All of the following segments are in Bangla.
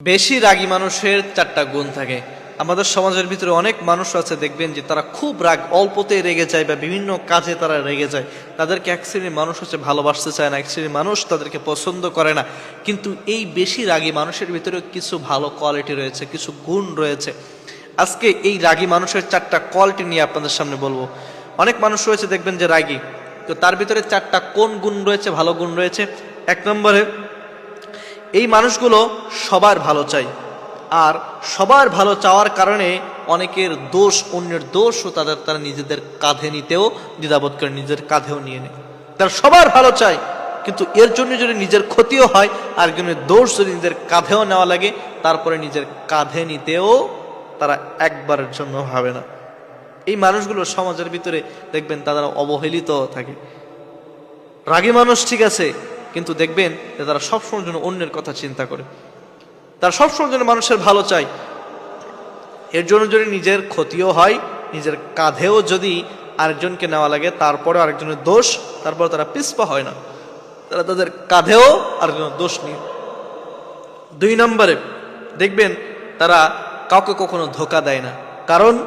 বেশি রাগী মানুষের চারটা গুণ থাকে। আমাদের সমাজের ভিতরে অনেক মানুষ আছে, দেখবেন যে তারা খুব রাগ অল্পতে রেগে যায় বা বিভিন্ন কাজে তারা রেগে যায়। তাদেরকে এক শ্রেণির মানুষ হচ্ছে ভালোবাসতে চায় না, এক শ্রেণির মানুষ তাদেরকে পছন্দ করে না। কিন্তু এই বেশি রাগী মানুষের ভিতরে কিছু ভালো কোয়ালিটি রয়েছে, কিছু গুণ রয়েছে। আজকে এই রাগী মানুষের চারটা কোয়ালিটি নিয়ে আপনাদের সামনে বলব। অনেক মানুষ রয়েছে, দেখবেন যে রাগী। তো তার ভিতরে চারটা কোন গুণ রয়েছে, ভালো গুণ রয়েছে? এক নম্বরে এই মানুষগুলো সবার ভালো চাই। আর সবার ভালো চাওয়ার কারণে অনেকের দোষ, অন্যের দোষও তাদের, তারা নিজেদের কাঁধে নিতেও, দ্বিধাবোধ করে নিজের কাঁধেও নিয়ে নেয়। তারা সবার ভালো চায়, কিন্তু এর জন্য যদি নিজের ক্ষতিও হয় আর একজনের দোষ যদি নিজের কাঁধেও নেওয়া লাগে, তারপরে নিজের কাঁধে নিতেও তারা একবারের জন্য ভাবে না। এই মানুষগুলো সমাজের ভিতরে, দেখবেন তারা অবহেলিত থাকে। রাগী মানুষ ঠিক আছে কিন্তু দেখবেন যে তারা সবসময়ের জন্য অন্যের কথা চিন্তা করে। তারা সবসময়ের জন্য মানুষের ভালো চায়। এর জন্য যদি নিজের ক্ষতিও হয়, নিজের কাঁধেও যদি আরেকজনকে নেওয়া লাগে তারপরে আরেকজনের দোষ তারপর তারা পিছপা হয় না। তারা তাদের কাঁধেও আরেকজনের দোষ নিয়ে। দুই নম্বরে, দেখবেন তারা কাউকে কখনো ধোকা দেয় না। কারণ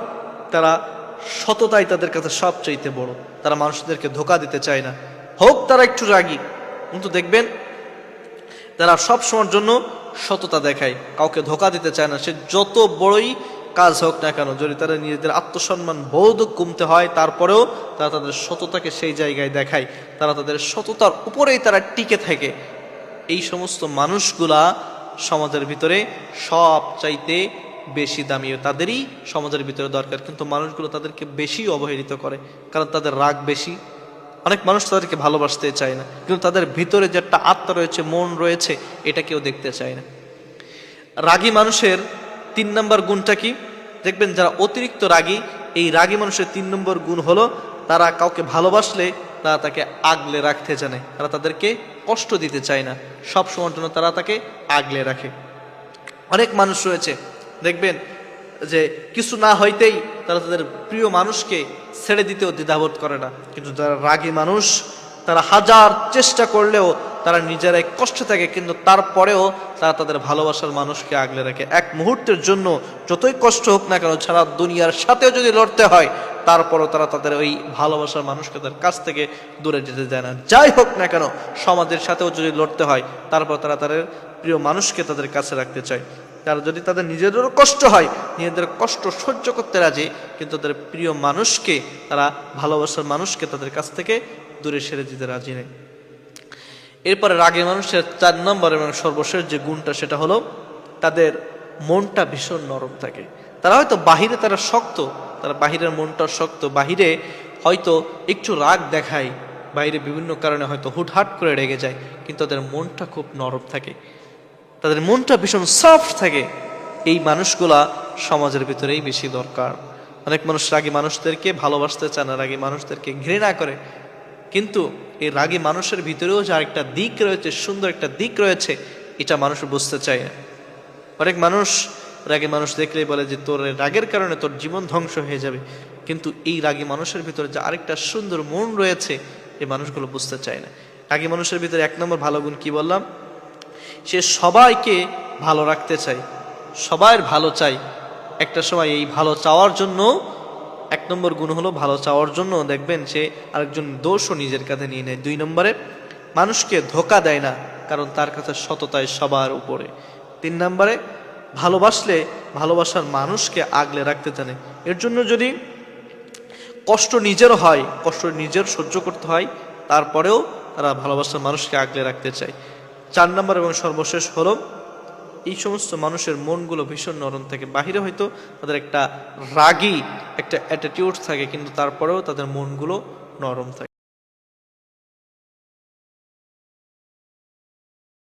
তারা সততাই তাদের কাছে সবচাইতে বড়। তারা মানুষদেরকে ধোকা দিতে চায় না। হোক তারা একটু রাগী কিন্তু দেখবেন তারা সব সময়ের জন্য সততা দেখায়। কাউকে ধোকা দিতে চায় না। সে যত বড়ই কাজ হোক না কেন, যদি তারা নিজেদের আত্মসম্মান বোধ কমতে হয়, তারপরেও তারা তাদের সততাকে সেই জায়গায় দেখায়। তারা তাদের সততার উপরেই তারা টিকে থাকে। এই সমস্ত মানুষগুলা সমাজের ভিতরে সব চাইতে বেশি দামি। তাদেরই সমাজের ভিতরে দরকার। কিন্তু মানুষগুলো তাদেরকে বেশি অবহেলিত করে। কারণ তাদের রাগ বেশি। অনেক মানুষ তাদেরকে ভালোবাসতে চায় না, কিন্তু তাদের ভিতরে যে একটা আত্মা রয়েছে, মন রয়েছে, এটা কেউ দেখতে চায় না। রাগী মানুষের তিন নম্বর গুণটা কি? দেখবেন যারা অতিরিক্ত রাগী, এই রাগী মানুষের তিন নম্বর গুণ হলো তারা কাউকে ভালোবাসলে তারা তাকে আগলে রাখতে জানে, তারা তাদেরকে কষ্ট দিতে চায় না। সব সময়ের জন্য তারা তাকে আগলে রাখে। অনেক মানুষ রয়েছে, দেখবেন যে কিছু না হইতেই তারা তাদের প্রিয় মানুষকে ছেড়ে দিতেও দ্বিধাবোধ করে না। কিন্তু যারা রাগী মানুষ, তারা হাজার চেষ্টা করলেও তারা নিজেরাই কষ্ট থাকে কিন্তু তারপরেও তারা তাদের ভালোবাসার মানুষকে আগলে রাখে। এক মুহূর্তের জন্য যতই কষ্ট হোক না কেন সারা দুনিয়ার সাথেও যদি লড়তে হয়, তারপরও তারা তাদের ওই ভালোবাসার মানুষকে তাদের কাছ থেকে দূরে যেতে দেয় না। যাই হোক না কেন, সমাজের সাথেও যদি লড়তে হয়, তারপর তারা তাদের প্রিয় মানুষকে তাদের কাছে রাখতে চায়। তারা যদি তাদের নিজেদেরও কষ্ট হয়, নিজেদের কষ্ট সহ্য করতে রাজি, কিন্তু তাদের প্রিয় মানুষকে, তারা ভালোবাসার মানুষকে তাদের কাছ থেকে দূরে সেরে দিতে রাজি নেই। এরপরে রাগের মানুষের চার নম্বর এবং সর্বশেষ যে গুণটা, সেটা হলো তাদের মনটা ভীষণ নরম থাকে। তারা হয়তো বাহিরে তারা শক্ত, তারা বাহিরের মনটা শক্ত, বাহিরে হয়তো একটু রাগ দেখায়, বাইরে বিভিন্ন কারণে হয়তো হুটহাট করে রেগে যায়, কিন্তু তাদের মনটা খুব নরম থাকে। তাদের মনটা ভীষণ সফট থাকে। এই মানুষগুলা সমাজের ভিতরেই বেশি দরকার। অনেক মানুষ রাগী মানুষদেরকে ভালোবাসতে চায় না, রাগী মানুষদেরকে ঘৃণা করে। কিন্তু এই রাগী মানুষের ভিতরেও যে আরেকটা দিক রয়েছে, সুন্দর একটা দিক রয়েছে, এটা মানুষ বুঝতে চায়। না অনেক মানুষ রাগী মানুষ দেখলেই বলে যে, তোর রাগের কারণে তোর জীবন ধ্বংস হয়ে যাবে। কিন্তু এই রাগী মানুষের ভিতরে যে আরেকটা সুন্দর মন রয়েছে, এই মানুষগুলো বুঝতে চায় না। রাগী মানুষের ভিতরে এক নম্বর ভালো গুণ কি বললাম? সে সবাইকে ভালো রাখতে চায়। সবার ভালো চাই একটা সময় এই ভালো চাওয়ার জন্য, এক নম্বর গুণ হলো ভালো চাওয়ার জন্য দেখবেন সে আরেকজন দোষও নিজের কাঁধে নিয়ে নেয়। দুই নম্বরে, মানুষকে ধোকা দেয় না, কারণ তার কাছে সততায় সবার উপরে। তিন নম্বরে, ভালোবাসলে ভালোবাসার মানুষকে আগলে রাখতে জানে। এর জন্য যদি কষ্ট নিজের হয়, কষ্ট নিজের সহ্য করতে হয়, তারপরেও তারা ভালোবাসার মানুষকে আগলে রাখতে চায়। চার নম্বর এবং সর্বশেষ হলো এই সমস্ত মানুষের মনগুলো ভীষণ নরম থাকে। বাহিরে হয়তো তাদের একটা রাগি একটা অ্যাটিটিউড থাকে, কিন্তু তারপরেও তাদের মনগুলো নরম থাকে।